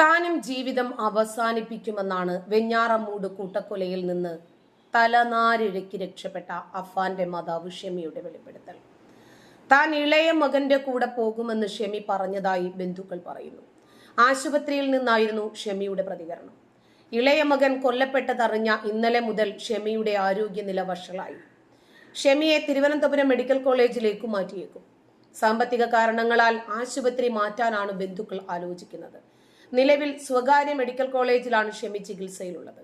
താനും ജീവിതം അവസാനിപ്പിക്കുമെന്നാണ് വെഞ്ഞാറമൂട് കൂട്ടക്കൊലയിൽ നിന്ന് തലനാരിഴയ്ക്ക് രക്ഷപ്പെട്ട അഫാന്റെ മാതാവ് ഷെമിയുടെ വെളിപ്പെടുത്തൽ. താൻ ഇളയ മകന്റെ കൂടെ പോകുമെന്ന് ഷെമി പറഞ്ഞതായി ബന്ധുക്കൾ പറയുന്നു. ആശുപത്രിയിൽ നിന്നായിരുന്നു ഷെമിയുടെ പ്രതികരണം. ഇളയ മകൻ കൊല്ലപ്പെട്ടതറിഞ്ഞ ഇന്നലെ മുതൽ ഷെമിയുടെ ആരോഗ്യനില വഷളായി. ഷെമിയെ തിരുവനന്തപുരം മെഡിക്കൽ കോളേജിലേക്ക് മാറ്റിയേക്കും. സാമ്പത്തിക കാരണങ്ങളാൽ ആശുപത്രി മാറ്റാനാണ് ബന്ധുക്കൾ ആലോചിക്കുന്നത്. നിലവിൽ സ്വകാര്യ മെഡിക്കൽ കോളേജിലാണ് ഷെമി ചികിത്സയിലുള്ളത്.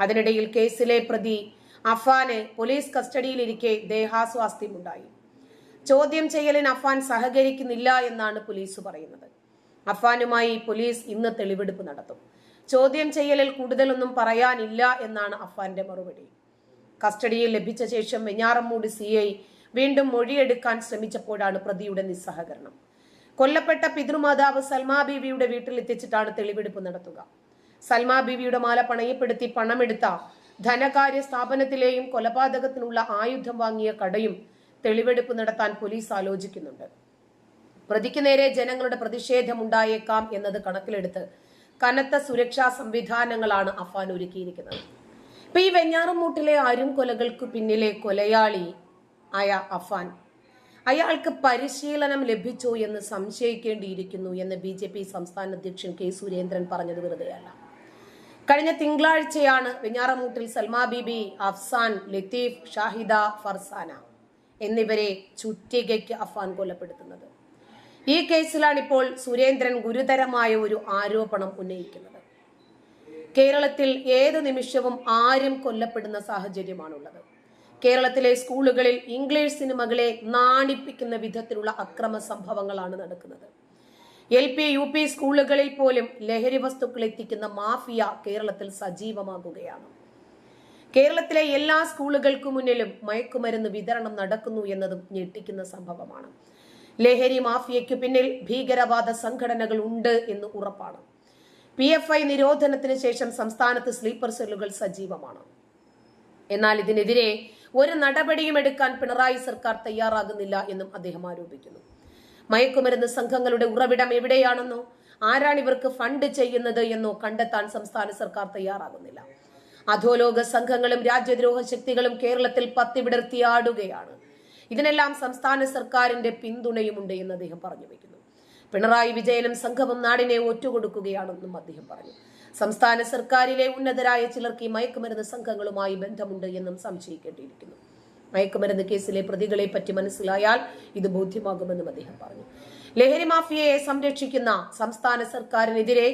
അതിനിടയിൽ കേസിലെ പ്രതി അഫാന് പോലീസ് കസ്റ്റഡിയിലിരിക്കെ ദേഹാസ്വാസ്ഥ്യമുണ്ടായി. ചോദ്യം ചെയ്യലിന് അഫാൻ സഹകരിക്കുന്നില്ല എന്നാണ് പോലീസ് പറയുന്നത്. അഫാനുമായി പോലീസ് ഇന്ന് തെളിവെടുപ്പ് നടത്തും. ചോദ്യം ചെയ്യലിൽ കൂടുതലൊന്നും പറയാനില്ല എന്നാണ് അഫാന്റെ മറുപടി. കസ്റ്റഡിയിൽ ലഭിച്ച ശേഷം വെഞ്ഞാറമ്മൂട് സി വീണ്ടും മൊഴിയെടുക്കാൻ ശ്രമിച്ചപ്പോഴാണ് പ്രതിയുടെ നിസ്സഹകരണം. കൊല്ലപ്പെട്ട പിതൃമാതാവ് സൽമാ ബീവിയുടെ വീട്ടിൽ എത്തിച്ചിട്ടാണ് തെളിവെടുപ്പ് നടത്തുക. സൽമാ ബീവിയുടെ മാല പണയപ്പെടുത്തി പണമെടുത്ത ധനകാര്യ സ്ഥാപനത്തിലെയും കൊലപാതകത്തിനുള്ള ആയുധം വാങ്ങിയ കടയും തെളിവെടുപ്പ് നടത്താൻ പോലീസ് ആലോചിക്കുന്നുണ്ട്. പ്രതിക്ക് നേരെ ജനങ്ങളുടെ പ്രതിഷേധമുണ്ടായേക്കാം എന്നത് കണക്കിലെടുത്ത് കനത്ത സുരക്ഷാ സംവിധാനങ്ങളാണ് അഫാൻ ഒരുക്കിയിരിക്കുന്നത്. ഇപ്പൊ ഈ വെഞ്ഞാറമൂട്ടിലെ ആരും കൊലകൾക്ക് പിന്നിലെ കൊലയാളി ആയ അഫാൻ അയാൾക്ക് പരിശീലനം ലഭിച്ചു എന്ന് സംശയിക്കേണ്ടിയിരിക്കുന്നു എന്ന് ബി ജെ പി സംസ്ഥാന അധ്യക്ഷൻ കെ സുരേന്ദ്രൻ പറഞ്ഞത് വെറുതെയല്ല. കഴിഞ്ഞ തിങ്കളാഴ്ചയാണ് വെഞ്ഞാറമൂട്ടിൽ സൽമാ ബീബി അഫ്സാൻ ലത്തീഫ് ഷാഹിദ ഫർസാന എന്നിവരെ ചുറ്റികയ്ക്ക് അഫാൻ കൊലപ്പെടുത്തുന്നത്. ഈ കേസിലാണ് ഇപ്പോൾ സുരേന്ദ്രൻ ഗുരുതരമായ ഒരു ആരോപണം ഉന്നയിക്കുന്നത്. കേരളത്തിൽ ഏത് നിമിഷവും ആരും കൊല്ലപ്പെടുന്ന സാഹചര്യമാണുള്ളത്. കേരളത്തിലെ സ്കൂളുകളിൽ ഇംഗ്ലീഷ് സിനിമകളെ നാണിപ്പിക്കുന്ന വിധത്തിലുള്ള അക്രമ സംഭവങ്ങളാണ് നടക്കുന്നത്. എൽ പി യു പി സ്കൂളുകളിൽ പോലും ലഹരി വസ്തുക്കൾ എത്തിക്കുന്ന മാഫിയ കേരളത്തിൽ സജീവമാകുകയാണ്. കേരളത്തിലെ എല്ലാ സ്കൂളുകൾക്കു മുന്നിലും മയക്കുമരുന്ന് വിതരണം നടക്കുന്നു എന്നതും ഞെട്ടിക്കുന്ന സംഭവമാണ്. ലഹരി മാഫിയയ്ക്ക് പിന്നിൽ ഭീകരവാദ സംഘടനകൾ ഉണ്ട് എന്ന് ഉറപ്പാണ്. പി എഫ് ഐ നിരോധനത്തിന് ശേഷം സംസ്ഥാനത്ത് സ്ലീപ്പർ സെല്ലുകൾ സജീവമാണ്. എന്നാൽ ഇതിനെതിരെ ഒരു നടപടിയും എടുക്കാൻ പിണറായി സർക്കാർ തയ്യാറാകുന്നില്ല എന്നും അദ്ദേഹം ആരോപിക്കുന്നു. മയക്കുമരുന്ന് സംഘങ്ങളുടെ ഉറവിടം എവിടെയാണെന്നോ ആരാണ് ഇവർക്ക് ഫണ്ട് ചെയ്യുന്നത് എന്നോ കണ്ടെത്താൻ സംസ്ഥാന സർക്കാർ തയ്യാറാകുന്നില്ല. അധോലോക സംഘങ്ങളും രാജ്യദ്രോഹ ശക്തികളും കേരളത്തിൽ പത്തിവിടർത്തിയാടുകയാണ് ഇതിനെല്ലാം സംസ്ഥാന സർക്കാരിന്റെ പിന്തുണയുമുണ്ട് എന്ന് അദ്ദേഹം പറഞ്ഞു വെക്കുന്നു. പിണറായി വിജയനും സംഘവും നാടിനെ ഒറ്റുകൊടുക്കുകയാണെന്നും അദ്ദേഹം പറഞ്ഞു. സംസ്ഥാന സർക്കാരിലെ ഉന്നതരായ ചിലർക്ക് ഈ മയക്കുമരുന്ന് സംഘങ്ങളുമായി ബന്ധമുണ്ട് എന്നും സംശയിക്കേണ്ടിയിരിക്കുന്നു. മയക്കുമരുന്ന് കേസിലെ പ്രതികളെ പറ്റി മനസ്സിലായാൽ ഇത് ബോധ്യമാകുമെന്നും അദ്ദേഹം പറഞ്ഞു. ലഹരി മാഫിയയെ സംരക്ഷിക്കുന്ന സംസ്ഥാന സർക്കാരിനെതിരെ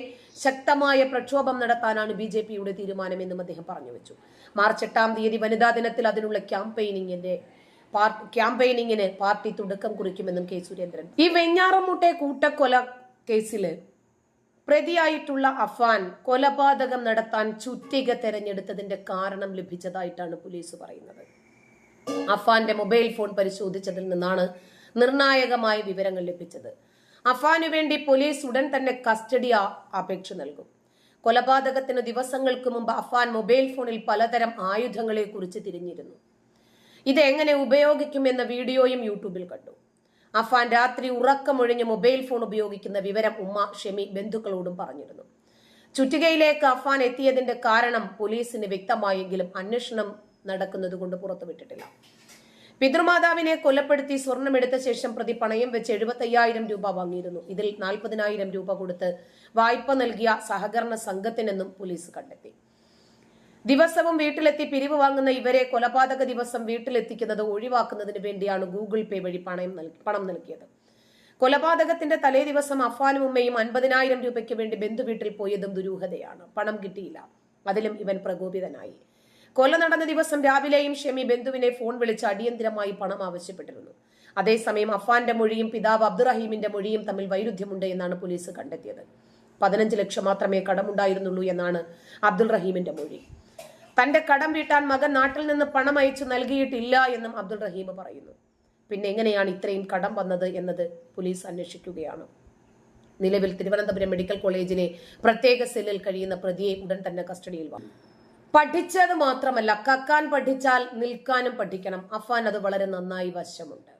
ശക്തമായ പ്രക്ഷോഭം നടത്താനാണ് ബി ജെ പിയുടെ തീരുമാനമെന്നും അദ്ദേഹം പറഞ്ഞു വെച്ചു മാർച്ച് എട്ടാം തീയതി വനിതാ ദിനത്തിൽ അതിനുള്ള ക്യാമ്പയിനിങ്ങിന്റെ ക്യാമ്പയിനിങ്ങിന് പാർട്ടി തുടക്കം കുറിക്കുമെന്നും കെ സുരേന്ദ്രൻ. ഈ വെഞ്ഞാറമൂട്ടെ കൂട്ടക്കൊല കേസിൽ പ്രതിയായിട്ടുള്ള അഫാൻ കൊലപാതകം നടത്താൻ ചുറ്റിക തെരഞ്ഞെടുത്തതിന്റെ കാരണം ലഭിച്ചതായിട്ടാണ് പോലീസ് പറയുന്നത്. അഫാന്റെ മൊബൈൽ ഫോൺ പരിശോധിച്ചതിൽ നിന്നാണ് നിർണായകമായ വിവരങ്ങൾ ലഭിച്ചത്. അഫാനു വേണ്ടി പോലീസ് ഉടൻ തന്നെ കസ്റ്റഡി അപേക്ഷ നൽകും. കൊലപാതകത്തിന് ദിവസങ്ങൾക്ക് മുമ്പ് അഫാൻ മൊബൈൽ ഫോണിൽ പലതരം ആയുധങ്ങളെ കുറിച്ച് തിരിഞ്ഞിരുന്നു. ഇത് എങ്ങനെ ഉപയോഗിക്കുമെന്ന വീഡിയോയും യൂട്യൂബിൽ കണ്ടു. അഫാൻ രാത്രി ഉറക്കമൊഴിഞ്ഞ് മൊബൈൽ ഫോൺ ഉപയോഗിക്കുന്ന വിവരം ഉമ്മ ഷെമി ബന്ധുക്കളോടും പറഞ്ഞിരുന്നു. ചുറ്റികയിലേക്ക് അഫാൻ എത്തിയതിന്റെ കാരണം പോലീസിന് വ്യക്തമായെങ്കിലും അന്വേഷണം നടക്കുന്നത് കൊണ്ട് പുറത്തുവിട്ടിട്ടില്ല. പിതൃമാതാവിനെ കൊലപ്പെടുത്തി സ്വർണമെടുത്ത ശേഷം പ്രതി പണയം വെച്ച് എഴുപത്തയ്യായിരം രൂപ വാങ്ങിയിരുന്നു. ഇതിൽ നാൽപ്പതിനായിരം രൂപ കൊടുത്ത് വായ്പ നൽകിയ സഹകരണ സംഘത്തിനെന്നും പോലീസ് കണ്ടെത്തി. ദിവസവും വീട്ടിലെത്തി പിരിവ് വാങ്ങുന്ന ഇവരെ കൊലപാതക ദിവസം വീട്ടിലെത്തിക്കുന്നത് ഒഴിവാക്കുന്നതിന് വേണ്ടിയാണ് ഗൂഗിൾ പേ വഴി പണം പണം നൽകിയത്. കൊലപാതകത്തിന്റെ തലേ ദിവസം അഫാനും ഉമ്മയും അൻപതിനായിരം രൂപയ്ക്ക് വേണ്ടി ബന്ധുവീട്ടിൽ പോയതും ദുരൂഹതയാണ്. പണം കിട്ടിയില്ല. അതിലും ഇവൻ പ്രകോപിതനായി. കൊല നടന്ന ദിവസം രാവിലെയും ഷെമി ബന്ധുവിനെ ഫോൺ വിളിച്ച് അടിയന്തിരമായി പണം ആവശ്യപ്പെട്ടിരുന്നു. അതേസമയം അഫാന്റെ മൊഴിയും പിതാവ് അബ്ദുറഹീമിന്റെ മൊഴിയും തമ്മിൽ വൈരുദ്ധ്യമുണ്ട് എന്നാണ് പോലീസ് കണ്ടെത്തിയത്. പതിനഞ്ച് ലക്ഷം മാത്രമേ കടമുണ്ടായിരുന്നുള്ളൂ എന്നാണ് അബ്ദുൾ റഹീമിന്റെ മൊഴി. തന്റെ കടം വീട്ടാൻ മകൻ നാട്ടിൽ നിന്ന് പണം അയച്ചു നൽകിയിട്ടില്ല എന്നും അബ്ദുൾ റഹീം പറയുന്നു. പിന്നെ എങ്ങനെയാണ് ഇത്രയും കടം വന്നത് എന്നത് പോലീസ് അന്വേഷിക്കുകയാണ്. നിലവിൽ തിരുവനന്തപുരം മെഡിക്കൽ കോളേജിലെ പ്രത്യേക സെല്ലിൽ കഴിയുന്ന പ്രതിയെ ഉടൻ തന്നെ കസ്റ്റഡിയിൽ വന്നു പഠിച്ചത് മാത്രമല്ല കക്കാൻ പഠിച്ചാൽ നിൽക്കാനും പഠിക്കണം. അഫാൻ അത് വളരെ നന്നായി വശമുണ്ട്.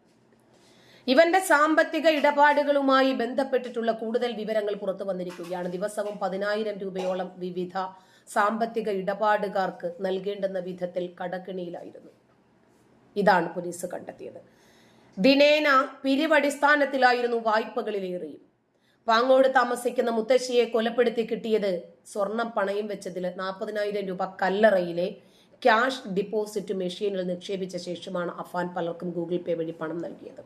ഇവന്റെ സാമ്പത്തിക ഇടപാടുകളുമായി ബന്ധപ്പെട്ടിട്ടുള്ള കൂടുതൽ വിവരങ്ങൾ പുറത്തു വന്നിരിക്കുകയാണ്. ദിവസവും പതിനായിരം രൂപയോളം വിവിധ സാമ്പത്തിക ഇടപാടുകാർക്ക് നൽകേണ്ടെന്ന വിധത്തിൽ കടക്കിണിയിലായിരുന്നു. ഇതാണ് പോലീസ് കണ്ടെത്തിയത്. ദിനേന പിരിവടിസ്ഥാനത്തിലായിരുന്നു വായ്പകളിലേറിയും. പാങ്ങോട് താമസിക്കുന്ന മുത്തശ്ശിയെ കൊലപ്പെടുത്തി കിട്ടിയത് സ്വർണം പണയം വെച്ചതിൽ നാൽപ്പതിനായിരം രൂപ കല്ലറയിലെ ക്യാഷ് ഡിപ്പോസിറ്റ് മെഷീനിൽ നിക്ഷേപിച്ച ശേഷമാണ് അഫാൻ പലർക്കും ഗൂഗിൾ പേ വഴി പണം നൽകിയത്.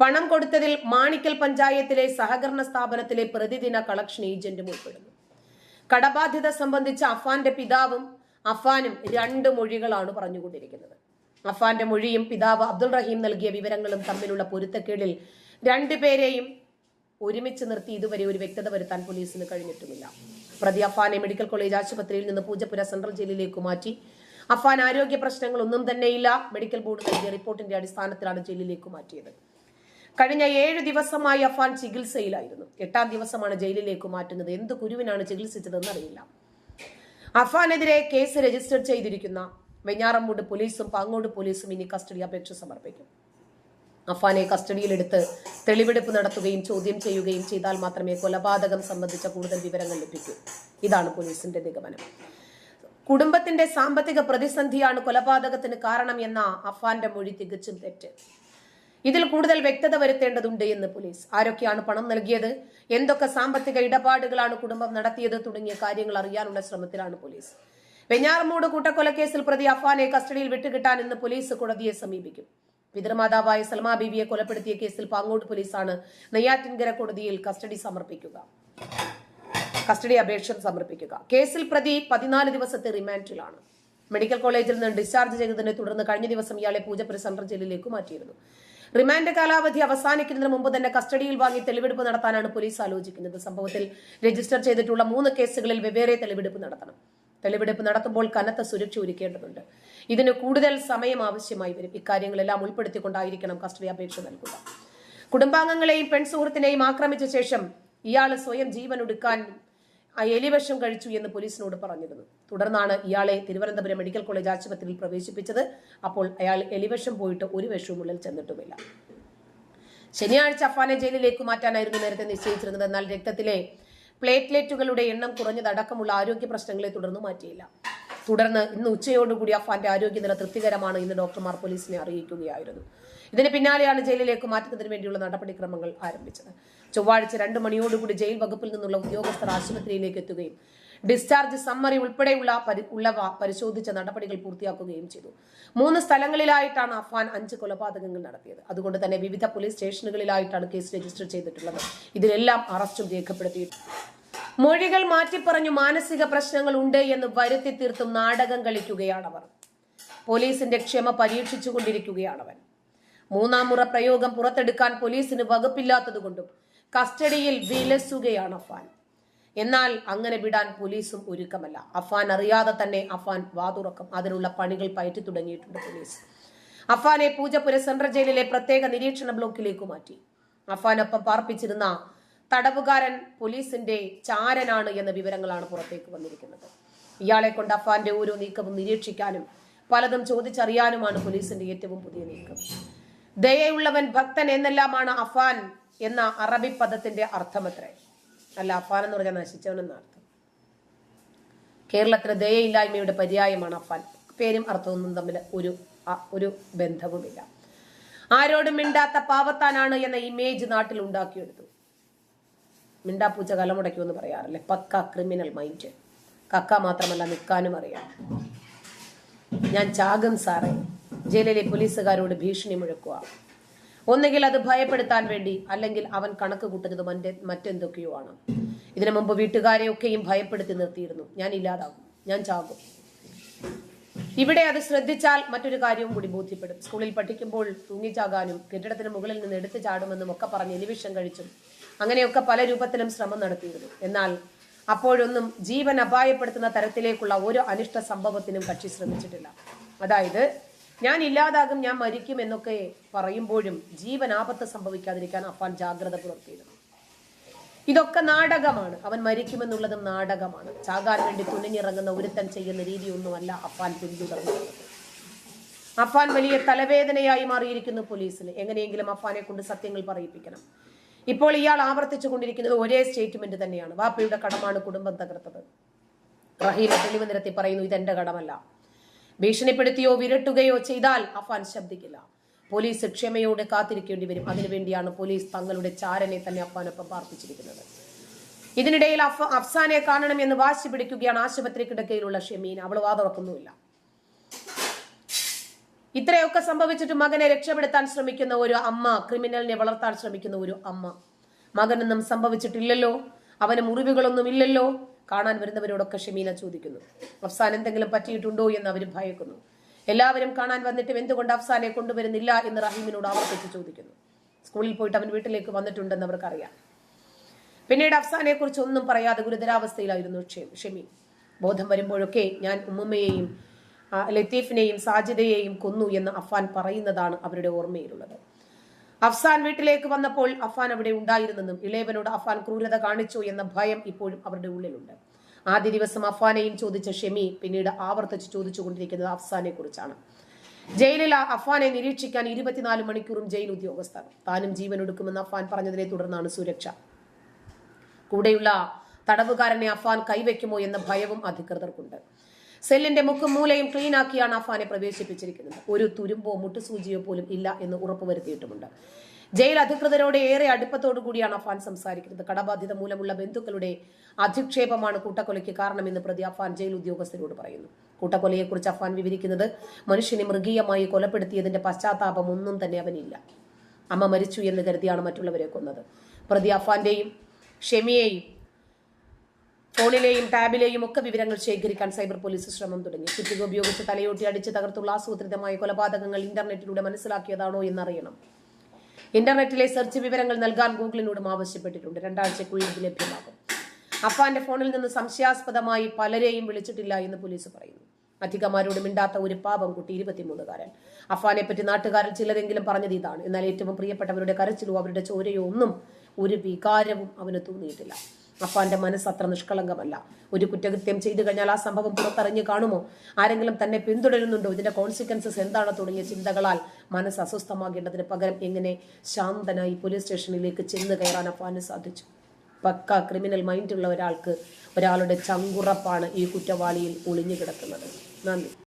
പണം കൊടുത്തതിൽ മാണിക്കൽ പഞ്ചായത്തിലെ സഹകരണ സ്ഥാപനത്തിലെ പ്രതിദിന കളക്ഷൻ ഏജന്റും ഉൾപ്പെടുന്നു. കടബാധ്യത സംബന്ധിച്ച് അഫാന്റെ പിതാവും അഫാനും രണ്ട് മൊഴികളാണ് പറഞ്ഞുകൊണ്ടിരിക്കുന്നത്. അഫാന്റെ മൊഴിയും പിതാവ് അബ്ദുൾ റഹീം നൽകിയ വിവരങ്ങളും തമ്മിലുള്ള പൊരുത്തക്കേടിൽ രണ്ടുപേരെയും ഒരുമിച്ച് നിർത്തി ഇതുവരെ ഒരു വ്യക്തത വരുത്താൻ പോലീസിന് കഴിഞ്ഞിട്ടുമില്ല. പ്രതി അഫാനെ മെഡിക്കൽ കോളേജ് ആശുപത്രിയിൽ നിന്ന് പൂജപ്പുര സെൻട്രൽ ജയിലിലേക്ക് മാറ്റി. അഫാൻ ആരോഗ്യ പ്രശ്നങ്ങളൊന്നും തന്നെയില്ല. മെഡിക്കൽ ബോർഡ് നൽകിയ റിപ്പോർട്ടിന്റെ അടിസ്ഥാനത്തിലാണ് ജയിലിലേക്ക് മാറ്റിയത്. കഴിഞ്ഞ ഏഴ് ദിവസമായി അഫാൻ ചികിത്സയിലായിരുന്നു. എട്ടാം ദിവസമാണ് ജയിലിലേക്ക് മാറ്റുന്നത്. എന്ത് കുരുവിനാണ് ചികിത്സിച്ചതെന്ന് അറിയില്ല. അഫാനെതിരെ കേസ് രജിസ്റ്റർ ചെയ്തിരിക്കുന്ന വെഞ്ഞാറമ്മൂട് പോലീസും പാങ്ങോട് പോലീസും ഇനി കസ്റ്റഡി അപേക്ഷ സമർപ്പിക്കും. അഫാനെ കസ്റ്റഡിയിലെടുത്ത് തെളിവെടുപ്പ് നടത്തുകയും ചോദ്യം ചെയ്യുകയും ചെയ്താൽ മാത്രമേ കൊലപാതകം സംബന്ധിച്ച കൂടുതൽ വിവരങ്ങൾ ലഭിക്കൂ. ഇതാണ് പോലീസിന്റെ നിഗമനം. കുടുംബത്തിന്റെ സാമ്പത്തിക പ്രതിസന്ധിയാണ് കൊലപാതകത്തിന് കാരണം എന്ന അഫാന്റെ മൊഴി തികച്ചും തെറ്റ്. ഇതിൽ കൂടുതൽ വ്യക്തത വരുത്തേണ്ടതുണ്ട് എന്ന് പോലീസ്. ആരൊക്കെയാണ് പണം നൽകിയത്? എന്തൊക്കെ സാമ്പത്തിക ഇടപാടുകളാണ് കുടുംബം നടത്തിയത് തുടങ്ങിയ കാര്യങ്ങൾ അറിയാനുള്ള ശ്രമത്തിലാണ് പോലീസ്. വെഞ്ഞാറമൂട് കൂട്ടക്കൊലക്കേസിൽ പ്രതി അഫാനെ കസ്റ്റഡിയിൽ വിട്ടുകിട്ടാൻ ഇന്ന് പോലീസ് കോടതിയെ സമീപിക്കും. പിതൃമാതാവായ സൽമാ ബീവിയെ കൊലപ്പെടുത്തിയ കേസിൽ പാങ്ങോട് പോലീസാണ് നെയ്യാറ്റിൻകര കോടതിയിൽ കസ്റ്റഡി സമർപ്പിക്കുക. കസ്റ്റഡി അപേക്ഷ സമർപ്പിക്കുക. കേസിൽ പ്രതി പതിനാല് ദിവസത്തെ റിമാൻഡിലാണ്. മെഡിക്കൽ കോളേജിൽ നിന്ന് ഡിസ്ചാർജ് ചെയ്തതിനെ തുടർന്ന് കഴിഞ്ഞ ദിവസം ഇയാളെ പൂജപ്പുര സെൻട്രൽ ജയിലിലേക്ക് മാറ്റിയിരുന്നു. റിമാൻഡ് കാലാവധി അവസാനിക്കുന്നതിന് മുമ്പ് തന്നെ കസ്റ്റഡിയിൽ വാങ്ങി തെളിവെടുപ്പ് നടത്താനാണ് പോലീസ് ആലോചിക്കുന്നത്. സംഭവത്തിൽ രജിസ്റ്റർ ചെയ്തിട്ടുള്ള മൂന്ന് കേസുകളിൽ വെവ്വേറെ തെളിവെടുപ്പ് നടത്തണം. തെളിവെടുപ്പ് നടത്തുമ്പോൾ കനത്ത സുരക്ഷ ഒരുക്കേണ്ടതുണ്ട്. ഇതിന് കൂടുതൽ സമയം ആവശ്യമായി വരും. ഇക്കാര്യങ്ങളെല്ലാം ഉൾപ്പെടുത്തിക്കൊണ്ടായിരിക്കണം കസ്റ്റഡി അപേക്ഷ നൽകുക. കുടുംബാംഗങ്ങളെയും പെൺസുഹൃത്തിനെയും ആക്രമിച്ച ശേഷം ഇയാൾ സ്വയം ജീവൻ ഒടുക്കാൻ ആ കഴിച്ചു എന്ന് പോലീസിനോട് പറഞ്ഞിരുന്നു. തുടർന്നാണ് ഇയാളെ തിരുവനന്തപുരം മെഡിക്കൽ കോളേജ് ആശുപത്രിയിൽ പ്രവേശിപ്പിച്ചത്. അപ്പോൾ അയാൾ എലിവിഷം പോയിട്ട് ഒരു വിഷവും ഉള്ളിൽ ചെന്നിട്ടുമില്ല. ശനിയാഴ്ച അഫാനെ ജയിലിലേക്ക് മാറ്റാനായിരുന്നു നേരത്തെ നിശ്ചയിച്ചിരുന്നത്. എന്നാൽ രക്തത്തിലെ പ്ലേറ്റ്ലെറ്റുകളുടെ എണ്ണം കുറഞ്ഞതടക്കമുള്ള ആരോഗ്യ പ്രശ്നങ്ങളെ തുടർന്ന് മാറ്റിയില്ല. തുടർന്ന് ഇന്ന് ഉച്ചയോടുകൂടി അഫാന്റെ ആരോഗ്യനില തൃപ്തികരമാണ് ഇന്ന് ഡോക്ടർമാർ പോലീസിനെ അറിയിക്കുകയായിരുന്നു. ഇതിന് പിന്നാലെയാണ് ജയിലിലേക്ക് മാറ്റുന്നതിന് വേണ്ടിയുള്ള നടപടിക്രമങ്ങൾ ആരംഭിച്ചത്. ചൊവ്വാഴ്ച രണ്ട് മണിയോടുകൂടി ജയിൽ വകുപ്പിൽ നിന്നുള്ള ഉദ്യോഗസ്ഥർ ആശുപത്രിയിലേക്ക് എത്തുകയും ഡിസ്ചാർജ് സമ്മറി ഉൾപ്പെടെയുള്ള ഉള്ളവ പരിശോധിച്ച നടപടികൾ പൂർത്തിയാക്കുകയും ചെയ്തു. മൂന്ന് സ്ഥലങ്ങളിലായിട്ടാണ് അഫ്വാൻ അഞ്ച് കൊലപാതകങ്ങൾ നടത്തിയത്. അതുകൊണ്ട് തന്നെ വിവിധ പോലീസ് സ്റ്റേഷനുകളിലായിട്ടാണ് കേസ് രജിസ്റ്റർ ചെയ്തിട്ടുള്ളത്. ഇതിലെല്ലാം അറസ്റ്റും രേഖപ്പെടുത്തിയിട്ടുണ്ട്. മൊഴികൾ മാറ്റിപ്പറഞ്ഞു മാനസിക പ്രശ്നങ്ങൾ ഉണ്ട് എന്ന് വരുത്തി തീർത്തും നാടകം കളിക്കുകയാണവർ. പോലീസിന്റെ ക്ഷമ പരീക്ഷിച്ചുകൊണ്ടിരിക്കുകയാണവൻ. മൂന്നാം മുറ പ്രയോഗം പുറത്തെടുക്കാൻ പോലീസിന് വകുപ്പില്ലാത്തതുകൊണ്ടും കസ്റ്റഡിയിൽ വിലസുകയാണ് അഫാൻ. എന്നാൽ അങ്ങനെ വിടാൻ പോലീസും ഒരുക്കമല്ല. അഫാൻ അറിയാതെ തന്നെ അഫാൻ വാതുറക്കം. അതിനുള്ള പണികൾ പയറ്റി തുടങ്ങിയിട്ടുണ്ട് പോലീസ്. അഫാനെ പൂജപ്പുര സെൻട്രൽ ജയിലിലെ പ്രത്യേക നിരീക്ഷണ ബ്ലോക്കിലേക്ക് മാറ്റി. അഫാനൊപ്പം പാർപ്പിച്ചിരുന്ന തടവുകാരൻ പോലീസിന്റെ ചാരനാണ് എന്ന വിവരങ്ങളാണ് പുറത്തേക്ക് വന്നിരിക്കുന്നത്. ഇയാളെ കൊണ്ട് അഫാന്റെ ഓരോ നീക്കവും നിരീക്ഷിക്കാനും പലതും ചോദിച്ചറിയാനുമാണ് പോലീസിന്റെ ഏറ്റവും പുതിയ നീക്കം. ദയയുള്ളവൻ ഭക്തൻ എന്നെല്ലാമാണ് അഫാൻ എന്ന അറബി പദത്തിന്റെ അർത്ഥമത്രേ. അല്ല അഫാൻ എന്ന് പറഞ്ഞാൽ നശിച്ചവൻ എന്ന അർത്ഥം. കേരളത്തിലെ ദയയില്ലായ്മയുടെ പര്യായമാണ് അഫാൻ. പേരും അർത്ഥമൊന്നും തമ്മിൽ ഒരു ഒരു ബന്ധവുമില്ല. ആരോടും മിണ്ടാത്ത പാവത്താനാണ് എന്ന ഇമേജ് നാട്ടിൽ ഉണ്ടാക്കിയെടുത്തു. മിണ്ടാപ്പൂച്ച കലമുടയ്ക്കൂ എന്ന് പറയാറില്ലേ? പക്ക ക്രിമിനൽ മൈൻഡ് കക്ക മാത്രമല്ല നിൽക്കാനും അറിയാം. ഞാൻ ചാകും സാറേ. ജയിലിലെ പോലീസുകാരോട് ഭീഷണി മുഴക്കുക. ഒന്നുകിൽ അത് ഭയപ്പെടുത്താൻ വേണ്ടി അല്ലെങ്കിൽ അവൻ കണക്ക് കൂട്ടുന്നത് മറ്റേ മറ്റെന്തൊക്കെയോ ആണ് ഇതിനു മുമ്പ് വീട്ടുകാരെയൊക്കെയും ഭയപ്പെടുത്തി നിർത്തിയിരുന്നു. ഞാൻ ഇല്ലാതാകും. ഞാൻ ചാകും. ഇവിടെ അത് ശ്രദ്ധിച്ചാൽ മറ്റൊരു കാര്യവും കൂടി ബോധ്യപ്പെടും. സ്കൂളിൽ പഠിക്കുമ്പോൾ തൂങ്ങിച്ചാകാനും കെട്ടിടത്തിന് മുകളിൽ നിന്ന് എടുത്തു ചാടുമെന്നും ഒക്കെ പറഞ്ഞ് എലിവിഷം കഴിച്ചും അങ്ങനെയൊക്കെ പല രൂപത്തിലും ശ്രമം നടത്തിയിരുന്നു. എന്നാൽ അപ്പോഴൊന്നും ജീവൻ അപായപ്പെടുത്തുന്ന തരത്തിലേക്കുള്ള ഒരു അനിഷ്ട സംഭവത്തിനും കക്ഷി ശ്രമിച്ചിട്ടില്ല. അതായത് ഞാൻ ഇല്ലാതാകും ഞാൻ മരിക്കും എന്നൊക്കെ പറയുമ്പോഴും ജീവൻ ആപത്ത് സംഭവിക്കാതിരിക്കാൻ അപ്പാൻ ജാഗ്രത പുലർത്തിയിരുന്നു. ഇതൊക്കെ നാടകമാണ്. അവൻ മരിക്കുമെന്നുള്ളതും നാടകമാണ്. ചാകാൻ വേണ്ടി തുനിഞ്ഞിറങ്ങുന്ന ഒരുത്തൻ ചെയ്യുന്ന രീതിയൊന്നുമല്ല അപ്പാൻ പിന്തുടർന്നു അഫാൻ വലിയ തലവേദനയായി മാറിയിരിക്കുന്നു പോലീസിന്. എങ്ങനെയെങ്കിലും അഫാനെ കൊണ്ട് സത്യങ്ങൾ പറയിപ്പിക്കണം. ഇപ്പോൾ ഇയാൾ ആവർത്തിച്ചു കൊണ്ടിരിക്കുന്നത് ഒരേ സ്റ്റേറ്റ്മെന്റ് തന്നെയാണ്. വാപ്പയുടെ കടമാണ് കുടുംബം തകർത്തത്. റഹീം തെളിവ് നിരത്തി പറയുന്നു ഇതെന്റെ കടമല്ല. ഭീഷണിപ്പെടുത്തിയോ വിരട്ടുകയോ ചെയ്താൽ അഫാൻ ശബ്ദിക്കില്ല. പോലീസ് ക്ഷമയോടെ കാത്തിരിക്കേണ്ടി വരും. അതിനുവേണ്ടിയാണ് പോലീസ് തങ്ങളുടെ ചാരനെ തന്നെ അഫാനൊപ്പം പാർപ്പിച്ചിരിക്കുന്നത്. ഇതിനിടയിൽ അഫ അഫ്സാനെ കാണണം എന്ന് വാശി പിടിക്കുകയാണ് ആശുപത്രി കിടക്കയിലുള്ള ഷെമീൻ. അവൾ വാതുറക്കുന്നുമില്ല. ഇത്രയൊക്കെ സംഭവിച്ചിട്ട് മകനെ രക്ഷപ്പെടുത്താൻ ശ്രമിക്കുന്ന ഒരു അമ്മ ക്രിമിനലിനെ വളർത്താൻ ശ്രമിക്കുന്ന ഒരു അമ്മ. മകനൊന്നും സംഭവിച്ചിട്ടില്ലല്ലോ. അവന് മുറിവുകളൊന്നും ഇല്ലല്ലോ കാണാൻ വരുന്നവരോടൊക്കെ ഷമീന ചോദിക്കുന്നു. അഫ്സാൻ എന്തെങ്കിലും പറ്റിയിട്ടുണ്ടോ എന്ന് അവർ ഭയക്കുന്നു. എല്ലാവരും കാണാൻ വന്നിട്ടും എന്തുകൊണ്ട് അഫ്സാനെ കൊണ്ടുവരുന്നില്ല എന്ന് റഹീമിനോട് ആവർത്തിച്ച് ചോദിക്കുന്നു. സ്കൂളിൽ പോയിട്ട് അവൻ വീട്ടിലേക്ക് വന്നിട്ടുണ്ടെന്ന് അവർക്കറിയാം. പിന്നീട് അഫ്സാനെ കുറിച്ച് ഒന്നും പറയാതെ ഗുരുതരാവസ്ഥയിലായിരുന്നു ഷമീൻ ബോധം വരുമ്പോഴൊക്കെ ഞാൻ ഉമ്മുമ്മയെയും ആ, ലത്തീഫിനെയും സാജിദയെയും കൊന്നു എന്ന് അഫ്ഫാൻ പറയുന്നതാണ് അവരുടെ ഓർമ്മയിലുള്ളത്. അഫ്സാൻ വീട്ടിലേക്ക് വന്നപ്പോൾ അഫാൻ അവിടെ ഉണ്ടായിരുന്നെന്നും ഇളയവനോട് അഫാൻ ക്രൂരത കാണിച്ചു എന്ന ഭയം ഇപ്പോഴും അവരുടെ ഉള്ളിലുണ്ട്. ആദ്യ ദിവസം അഫാനെയും ചോദിച്ച ഷെമി പിന്നീട് ആവർത്തിച്ച് ചോദിച്ചു കൊണ്ടിരിക്കുന്നത് അഫ്സാനെ കുറിച്ചാണ്. ജയിലിൽ അഫാനെ നിരീക്ഷിക്കാൻ ഇരുപത്തിനാല് മണിക്കൂറും ജയിൽ ഉദ്യോഗസ്ഥർ. താനും ജീവൻ ഒടുക്കുമെന്ന് അഫാൻ പറഞ്ഞതിനെ തുടർന്നാണ് സുരക്ഷ. കൂടെയുള്ള തടവുകാരനെ അഫാൻ കൈവയ്ക്കുമോ എന്ന ഭയവും അധികൃതർക്കുണ്ട്. സെല്ലിന്റെ മുക്കും മൂലയും ക്ലീൻ ആക്കിയാണ് അഫാനെ പ്രവേശിപ്പിച്ചിരിക്കുന്നത്. ഒരു തുരുമ്പോ മുട്ടുസൂചിയോ പോലും ഇല്ല എന്ന് ഉറപ്പുവരുത്തിയിട്ടുമുണ്ട്. ജയിൽ അധികൃതരോട് ഏറെ അടുപ്പത്തോടു കൂടിയാണ് അഫാൻ സംസാരിക്കുന്നത്. കടബാധ്യത മൂലമുള്ള ബന്ധുക്കളുടെ അധിക്ഷേപമാണ് കൂട്ടക്കൊലയ്ക്ക് കാരണമെന്ന് പ്രതി അഫാൻ ജയിൽ ഉദ്യോഗസ്ഥരോട് പറയുന്നു. കൂട്ടക്കൊലയെക്കുറിച്ച് അഫാൻ വിവരിക്കുന്നത് മനുഷ്യനെ മൃഗീയമായി കൊലപ്പെടുത്തിയതിന്റെ പശ്ചാത്താപം ഒന്നും തന്നെ അവനില്ല. അമ്മ മരിച്ചു എന്ന് കരുതിയാണ് മറ്റുള്ളവരെ കൊന്നത്. പ്രതി അഫാന്റെയും ഷെമിയെയും ഫോണിലെയും ടാബിലെയും ഒക്കെ വിവരങ്ങൾ ശേഖരിക്കാൻ സൈബർ പോലീസ് ശ്രമം തുടങ്ങി. ചുറ്റിക ഉപയോഗിച്ച് തലയോട്ടി അടിച്ച് തകർത്തുള്ള ആസൂത്രിതമായ കൊലപാതകങ്ങൾ ഇന്റർനെറ്റിലൂടെ മനസ്സിലാക്കിയതാണോ എന്നറിയണം. ഇന്റർനെറ്റിലെ സെർച്ച് വിവരങ്ങൾ നൽകാൻ ഗൂഗിളിനോടും ആവശ്യപ്പെട്ടിട്ടുണ്ട്. രണ്ടാഴ്ചക്കുള്ളിൽ ഇത് ലഭ്യമാകും. അഫാന്റെ ഫോണിൽ നിന്ന് സംശയാസ്പദമായി പലരെയും വിളിച്ചിട്ടില്ല എന്ന് പോലീസ് പറയുന്നു. അധികമാരോട് മിണ്ടാത്ത ഒരു പാപം കുട്ടി ഇരുപത്തിമൂന്നുകാരൻ. അഫാനെ പറ്റി നാട്ടുകാരിൽ ചിലരെങ്കിലും പറഞ്ഞത് ഇതാണ്. എന്നാൽ ഏറ്റവും പ്രിയപ്പെട്ടവരുടെ കരച്ചിലോ അവരുടെ ചോരയോ ഒന്നും ഒരു വികാരവും അവന് തോന്നിയിട്ടില്ല. അഫാന്റെ മനസ്സ് അത്ര നിഷ്കളങ്കമല്ല. ഒരു കുറ്റകൃത്യം ചെയ്തു കഴിഞ്ഞാൽ ആ സംഭവം പുറത്തറിഞ്ഞു കാണുമോ? ആരെങ്കിലും തന്നെ പിന്തുടരുന്നുണ്ടോ? ഇതിന്റെ കോൺസിക്വൻസസ് എന്താണ് തുടങ്ങിയ ചിന്തകളാൽ മനസ്സ് അസ്വസ്ഥമാകേണ്ടതിന് പകരം എങ്ങനെ ശാന്തനായി പോലീസ് സ്റ്റേഷനിലേക്ക് ചെന്ന് കയറാൻ അഫാന് സാധിച്ചു? പക്ക ക്രിമിനൽ മൈൻഡുള്ള ഒരാൾക്ക് ഒരാളുടെ ചങ്കുറപ്പാണ് ഈ കുറ്റവാളിയിൽ ഒളിഞ്ഞു കിടക്കുന്നത്. നന്ദി.